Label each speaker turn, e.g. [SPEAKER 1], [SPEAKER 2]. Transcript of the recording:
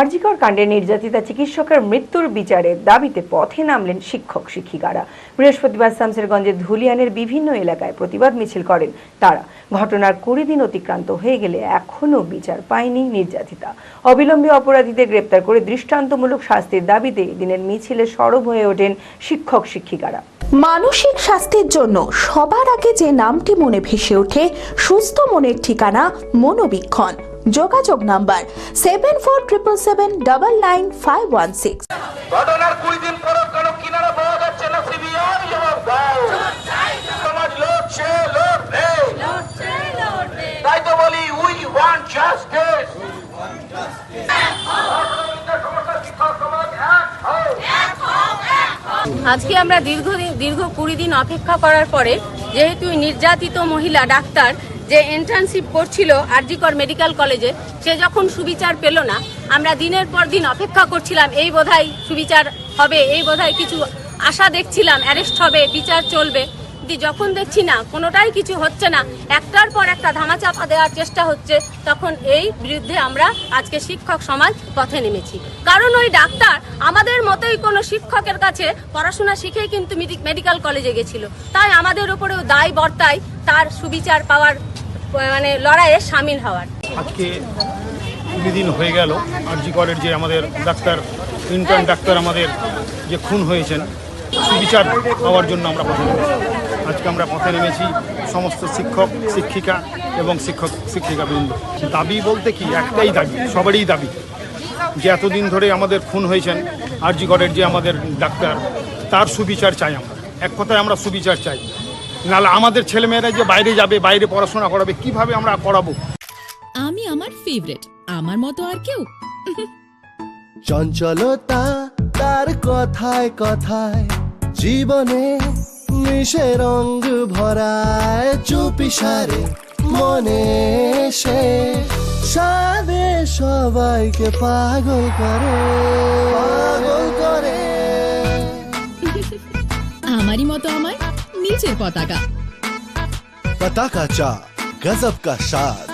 [SPEAKER 1] আরজিকর কাণ্ডে নির্যাতিতা চিকিৎসকের মৃত্যুর বিচারের দাবিতে পথে নামলেন শিক্ষক শিক্ষিকারা। বৃহস্পতিবার শামসেরগঞ্জের ধুলিয়ানের বিভিন্ন এলাকায় প্রতিবাদ মিছিল করেন তারা। ঘটনার কুড়ি দিন অতিক্রান্ত হয়ে গেলে এখনও বিচার পায়নি নির্যাতিতা। অবিলম্বে অপরাধীদের গ্রেপ্তার করে দৃষ্টান্তমূলক শাস্তির দাবিতে দিনের মিছিলে সরব হয়ে ওঠেন শিক্ষক শিক্ষিকারা।
[SPEAKER 2] মানসিক স্বাস্থ্যের জন্য সবার আগে যে নামটি মনে ভেসে ওঠে, সুস্থ মনের ঠিকানা মনোবীক্ষণ। যোগাযোগ number seven four triple seven double nine five one six
[SPEAKER 3] ঘটনার কুড়ি দিন পর কেন কিনারা পাওয়া যাচ্ছে না সিবিআই জবাব দাও। সমাজ লড়ছে লড়বে। তাই তো বলি উই ওয়ান্ট জাস্টিস
[SPEAKER 4] আজকে আমরা দীর্ঘদিন দীর্ঘ কুড়ি দিন অপেক্ষা করার পরে যেহেতু নির্যাতিত মহিলা ডাক্তার যে এন্ট্রান্সশিপ করছিল আরজিকর মেডিকেল কলেজে সে যখন সুবিচার পেল না, আমরা দিনের পর দিন অপেক্ষা করছিলাম, এই বোধহয় সুবিচার হবে, এই বোধহয় কিছু আশা দেখছিলাম অ্যারেস্ট হবে, বিচার চলবে। কিন্তু যখন দেখছি না, কোনোটাই কিছু হচ্ছে না, একটার পর একটা ধামাচাপা দেওয়ার চেষ্টা হচ্ছে, তখন এই বিরুদ্ধে আমরা আজকে শিক্ষক সমাজ পথে নেমেছি। কারণ ওই ডাক্তার আমাদের মতোই কোনো শিক্ষকের কাছে পড়াশোনা শিখেই কিন্তু মেডি- মেডিকেল কলেজে গেছিল। তাই আমাদের উপরেও দায় বর্তায় তার সুবিচার পাওয়ার মানে লড়াইয়ে সামিল হওয়ার।
[SPEAKER 5] আজকে কুড়ি দিন হয়ে গেল, আরজি করের যে আমাদের ডাক্তার ইন্টার্ন ডাক্তার আমাদের যে খুন হয়েছেন, সুবিচার পাওয়ার জন্য আমরা পথে আজকে আমরা পথে নেমেছি সমস্ত শিক্ষক, শিক্ষিকা এবং শিক্ষক শিক্ষিকা বৃন্দ দাবি বলতে কি, একটাই দাবি, সবারই দাবি যে এতদিন ধরে আমাদের খুন হয়েছেন আরজি করের যে আমাদের ডাক্তার, তার সুবিচার চাই আমরা। এক কথায় আমরা সুবিচার চাই। নাহলে আমাদের ছেলেমেয়েরা যে বাইরে যাবে বাইরে পড়াশোনা করাবে কীভাবে আমরা করাবো?
[SPEAKER 6] আমি আমার ফেভারিট আমার মতো আর কেউ।
[SPEAKER 7] চঞ্চলতা তার কথায় কথায় জীবনে মিশে রঙ ভরায় চুপি সারে মনে সে সাদে সবাইকে পাগল করে। পাগল
[SPEAKER 6] नीचे
[SPEAKER 7] पताका पताका चा गजब का शाद